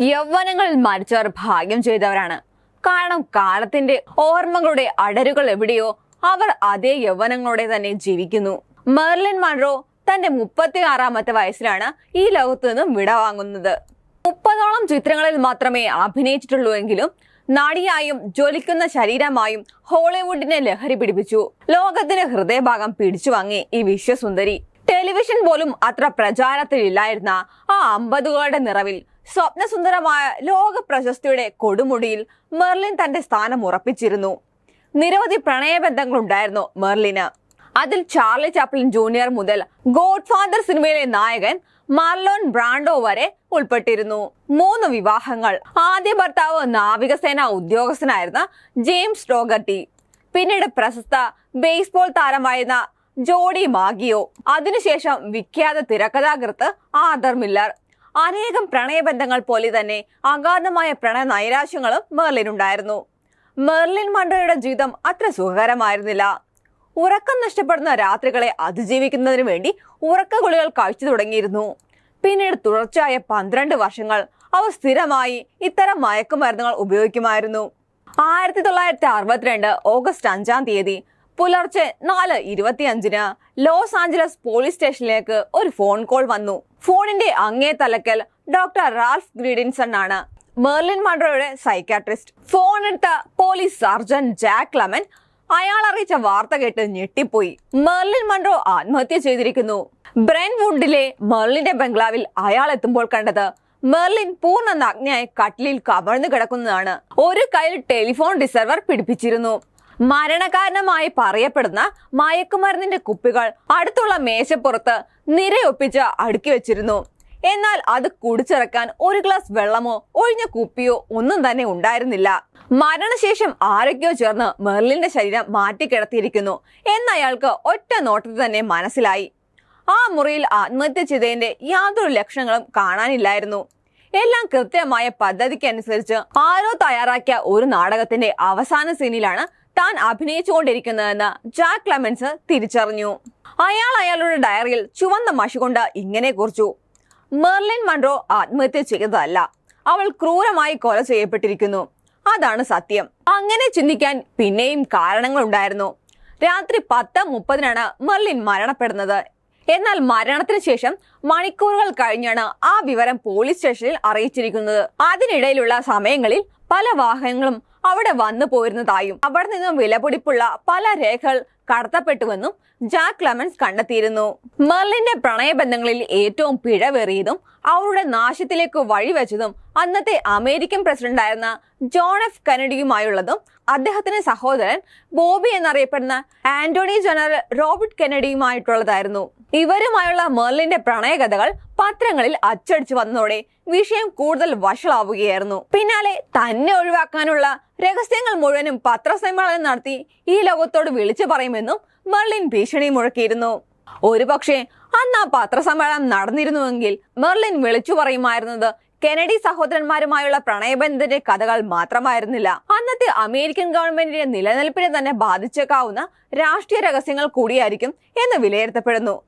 യൗവനങ്ങളിൽ മരിച്ചവർ ഭാഗ്യം ചെയ്തവരാണ്. കാരണം കാലത്തിന്റെ ഓർമ്മകളുടെ അടരുകൾ എവിടെയോ അവർ അതേ യൗവനങ്ങളോടെ തന്നെ ജീവിക്കുന്നു. മെർലിൻ മൺറോ തന്റെ മുപ്പത്തി ആറാമത്തെ വയസ്സിലാണ് ഈ ലോകത്തു നിന്നും വിടവാങ്ങുന്നത് മുപ്പതോളം ചിത്രങ്ങളിൽ മാത്രമേ അഭിനയിച്ചിട്ടുള്ളൂ എങ്കിലും നടിയായും ജ്വലിക്കുന്ന ശരീരമായും ഹോളിവുഡിനെ ലഹരി പിടിപ്പിച്ചു. ലോകത്തിന്റെ ഹൃദയഭാഗം പിടിച്ചു വാങ്ങി ഈ വിശ്വസുന്ദരി. ടെലിവിഷൻ പോലും അത്ര പ്രചാരത്തിലില്ലായിരുന്ന ആ അമ്പതുകളുടെ നിറവിൽ സ്വപ്നസുന്ദരമായ ലോക പ്രശസ്തിയുടെ കൊടുമുടിയിൽ മെർലിൻ തന്റെ സ്ഥാനം ഉറപ്പിച്ചിരുന്നു. നിരവധി പ്രണയബന്ധങ്ങളുണ്ടായിരുന്നു മെർലിന്. അതിൽ ചാർലി ചാപ്ലിൻ ജൂനിയർ മുതൽ ഗോഡ് ഫാദർ സിനിമയിലെ നായകൻ മാർലോൺ ബ്രാൻഡോ വരെ ഉൾപ്പെട്ടിരുന്നു. മൂന്ന് വിവാഹങ്ങൾ. ആദ്യ ഭർത്താവ് നാവികസേന ഉദ്യോഗസ്ഥനായിരുന്ന ജെയിംസ് ഡോഗർട്ടി. പിന്നീട് പ്രശസ്ത ബേസ്ബോൾ താരമായിരുന്ന ജോഡി മാഗിയോ. അതിനുശേഷം വിഖ്യാത തിരക്കഥാകൃത്ത് ആദർ മില്ലർ. അനേകം പ്രണയബന്ധങ്ങൾ പോലെ തന്നെ അഗാധമായ പ്രണയ നൈരാശ്യങ്ങളും മെർലിനുണ്ടായിരുന്നു. മെർലിൻ മണ്ടോയുടെ ജീവിതം അത്ര സുഖകരമായിരുന്നില്ല. ഉറക്കം നഷ്ടപ്പെടുന്ന രാത്രികളെ അതിജീവിക്കുന്നതിന് വേണ്ടി ഉറക്ക ഗുളികൾ കഴിച്ചു തുടങ്ങിയിരുന്നു. പിന്നീട് തുടർച്ചയായ പന്ത്രണ്ട് വർഷങ്ങൾ അവർ സ്ഥിരമായി ഇത്തരം മയക്കുമരുന്നുകൾ ഉപയോഗിക്കുമായിരുന്നു. ആയിരത്തി തൊള്ളായിരത്തി അറുപത്തിരണ്ട് ഓഗസ്റ്റ് അഞ്ചാം തീയതി പുലർച്ചെ നാല് ഇരുപത്തിയഞ്ചിന് ലോസ് ആഞ്ചലസ് പോലീസ് സ്റ്റേഷനിലേക്ക് ഒരു ഫോൺ കോൾ വന്നു. ഫോണിന്റെ അങ്ങേ തലക്കൽ ഡോക്ടർ റാൽഫ് ഗ്രീഡിൻസൺ ആണ്. മെർലിൻ മഡ്രോയുടെ സൈക്കാട്രിസ്റ്റ് ഫോൺ എടുത്ത പോലീസ് സർജൻ ജാക്ക് ലെമൻ അയാൾ അറിയിച്ച വാർത്ത കേട്ട് ഞെട്ടിപ്പോയി. മെർലിൻ മൺട്രോ ആത്മഹത്യ ചെയ്തിരിക്കുന്നു. ബ്രെൻവുഡിലെ മെർലിന്റെ ബംഗ്ലാവിൽ അയാൾ എത്തുമ്പോൾ കണ്ടത് മെർലിൻ പൂർണ നഗ്നയായി കട്ടിലിൽ കമഴ്ന്നു കിടക്കുന്നതാണ്. ഒരു കയ്യിൽ ടെലിഫോൺ റിസർവർ പിടിപ്പിച്ചിരുന്നു. മരണകാരണമായി പറയപ്പെടുന്ന മയക്കുമരുന്നിന്റെ കുപ്പികൾ അടുത്തുള്ള മേശപ്പുറത്ത് നിരയൊപ്പിച്ച് അടുക്കി വെച്ചിരുന്നു. എന്നാൽ അത് കുടിച്ചിറക്കാൻ ഒരു ഗ്ലാസ് വെള്ളമോ ഒഴിഞ്ഞ കുപ്പിയോ ഒന്നും തന്നെ ഉണ്ടായിരുന്നില്ല. മരണശേഷം ആരൊക്കെയോ ചേർന്ന് മെർലിന്റെ ശരീരം മാറ്റിക്കിടത്തിയിരിക്കുന്നു എന്നയാൾക്ക് ഒറ്റ നോട്ടത്തിൽ തന്നെ മനസ്സിലായി. ആ മുറിയിൽ ആത്മഹത്യ ചെയ്തതിന്റെ യാതൊരു ലക്ഷണങ്ങളും കാണാനില്ലായിരുന്നു. എല്ലാം കൃത്യമായ പദ്ധതിക്കനുസരിച്ച് ആരോ തയ്യാറാക്കിയ ഒരു നാടകത്തിന്റെ അവസാന സീനിലാണ് താൻ അഭിനയിച്ചുകൊണ്ടിരിക്കുന്നതെന്ന് ജാക്ക് ക്ലെമൻസ് തിരിച്ചറിഞ്ഞു. അയാൾ അയാളുടെ ഡയറിയിൽ ചുവന്ന മഷി കൊണ്ട് ഇങ്ങനെ കുറിച്ചു. മെർലിൻ മൺറോ ആത്മഹത്യ ചെയ്തതല്ല അവൾ ക്രൂരമായി കൊല ചെയ്യപ്പെട്ടിരിക്കുന്നു. അതാണ് സത്യം. അങ്ങനെ ചിന്തിക്കാൻ പിന്നെയും കാരണങ്ങളുണ്ടായിരുന്നു. രാത്രി പത്ത് മുപ്പതിനാണ് മെർലിൻ മരണപ്പെടുന്നത്. എന്നാൽ മരണത്തിന് ശേഷം മണിക്കൂറുകൾ കഴിഞ്ഞാണ് ആ വിവരം പോലീസ് സ്റ്റേഷനിൽ അറിയിച്ചിരിക്കുന്നത്. അതിനിടയിലുള്ള സമയങ്ങളിൽ പല വാഹനങ്ങളും അവിടെ വന്നു പോയിരുന്നതായും അവിടെ നിന്നും വിലപിടിപ്പുള്ള പല രേഖകൾ കടത്തപ്പെട്ടുവെന്നും ജാക്ക് ലെമൻസ് കണ്ടെത്തിയിരുന്നു. മെർലിന്റെ പ്രണയബന്ധങ്ങളിൽ ഏറ്റവും പിഴവേറിയതും അവരുടെ നാശത്തിലേക്ക് വഴിവെച്ചതും അന്നത്തെ അമേരിക്കൻ പ്രസിഡന്റായിരുന്ന ജോൺ എഫ് കെനഡിയുമായുള്ളതും അദ്ദേഹത്തിന്റെ സഹോദരൻ ബോബി എന്നറിയപ്പെടുന്ന ആന്റോണി ജനറൽ റോബർട്ട് കെനഡിയുമായിട്ടുള്ളതായിരുന്നു. ഇവരുമായുള്ള മെർലിന്റെ പ്രണയകഥകൾ പത്രങ്ങളിൽ അച്ചടിച്ചു വന്നതോടെ വിഷയം കൂടുതൽ വഷളാവുകയായിരുന്നു. പിന്നാലെ തന്നെ ഒഴിവാക്കാനുള്ള രഹസ്യങ്ങൾ മുഴുവനും പത്രസമ്മേളനം നടത്തി ഈ ലോകത്തോട് വിളിച്ചു മെർലിൻ ഭീഷണി മുഴക്കിയിരുന്നു. ഒരുപക്ഷെ അന്ന് ആ പത്രസമ്മേളനം നടന്നിരുന്നുവെങ്കിൽ മെർലിൻ വിളിച്ചു പറയുമായിരുന്നത് കെനഡി സഹോദരന്മാരുമായുള്ള പ്രണയബന്ധത്തിന്റെ കഥകൾ മാത്രമായിരുന്നില്ല. അന്നത്തെ അമേരിക്കൻ ഗവൺമെന്റിന്റെ നിലനിൽപ്പിനെ തന്നെ ബാധിച്ചേക്കാവുന്ന രാഷ്ട്രീയ രഹസ്യങ്ങൾ കൂടിയായിരിക്കും എന്ന് വിലയിരുത്തപ്പെടുന്നു.